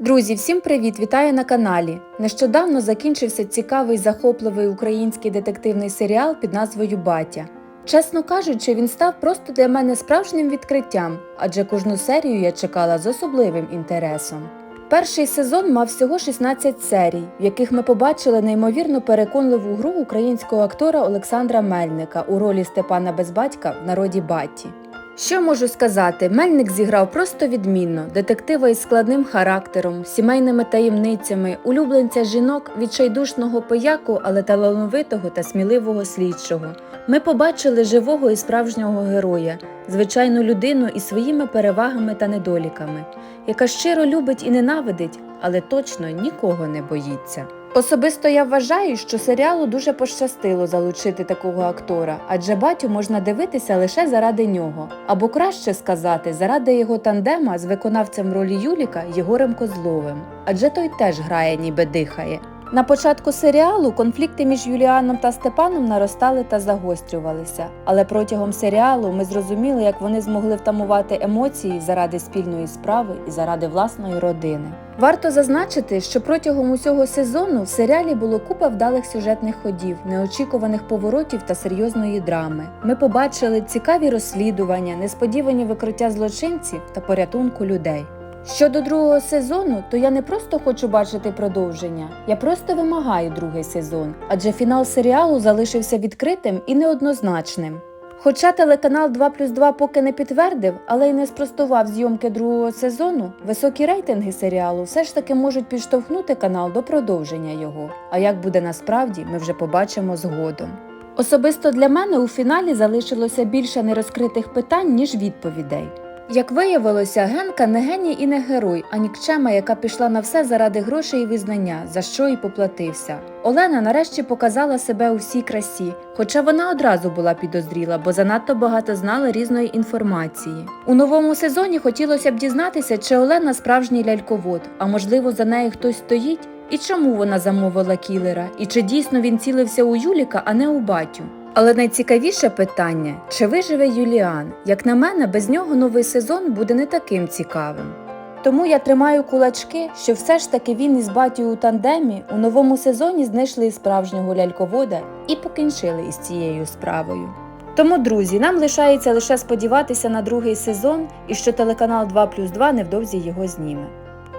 Друзі, всім привіт! Вітаю на каналі. Нещодавно закінчився цікавий захопливий український детективний серіал під назвою Батя. Чесно кажучи, він став просто для мене справжнім відкриттям, адже кожну серію я чекала з особливим інтересом. Перший сезон мав всього 16 серій, в яких ми побачили неймовірно переконливу гру українського актора Олександра Мельника у ролі Степана Безбатька в народі Баті. Що можу сказати? Мельник зіграв просто відмінно детектива із складним характером, сімейними таємницями, улюбленця жінок, відчайдушного пияку, але талановитого та сміливого слідчого. Ми побачили живого і справжнього героя, звичайну людину із своїми перевагами та недоліками, яка щиро любить і ненавидить, але точно нікого не боїться. Особисто я вважаю, що серіалу дуже пощастило залучити такого актора, адже батю можна дивитися лише заради нього, або краще сказати, заради його тандема з виконавцем ролі Юліка Єгорем Козловим, адже той теж грає, ніби дихає. На початку серіалу конфлікти між Юліаном та Степаном наростали та загострювалися, але протягом серіалу ми зрозуміли, як вони змогли втамувати емоції заради спільної справи і заради власної родини. Варто зазначити, що протягом усього сезону в серіалі було купа вдалих сюжетних ходів, неочікуваних поворотів та серйозної драми. Ми побачили цікаві розслідування, несподівані викриття злочинців та порятунку людей. Щодо другого сезону, то я не просто хочу бачити продовження, я просто вимагаю другий сезон, адже фінал серіалу залишився відкритим і неоднозначним. Хоча телеканал 2 плюс 2 поки не підтвердив, але й не спростував зйомки другого сезону, високі рейтинги серіалу все ж таки можуть підштовхнути канал до продовження його. А як буде насправді, ми вже побачимо згодом. Особисто для мене у фіналі залишилося більше нерозкритих питань, ніж відповідей. Як виявилося, Генка не геній і не герой, а нікчема, яка пішла на все заради грошей і визнання, за що й поплатився. Олена нарешті показала себе у всій красі, хоча вона одразу була підозріла, бо занадто багато знала різної інформації. У новому сезоні хотілося б дізнатися, чи Олена справжній ляльковод, а можливо за нею хтось стоїть, і чому вона замовила кілера, і чи дійсно він цілився у Юліка, а не у батю. Але найцікавіше питання чи виживе Юліан? Як на мене, без нього новий сезон буде не таким цікавим. Тому я тримаю кулачки, що все ж таки він із батю у тандемі у новому сезоні знайшли справжнього ляльковода і покінчили із цією справою. Тому, друзі, нам лишається лише сподіватися на другий сезон і що телеканал 2 плюс 2 невдовзі його зніме.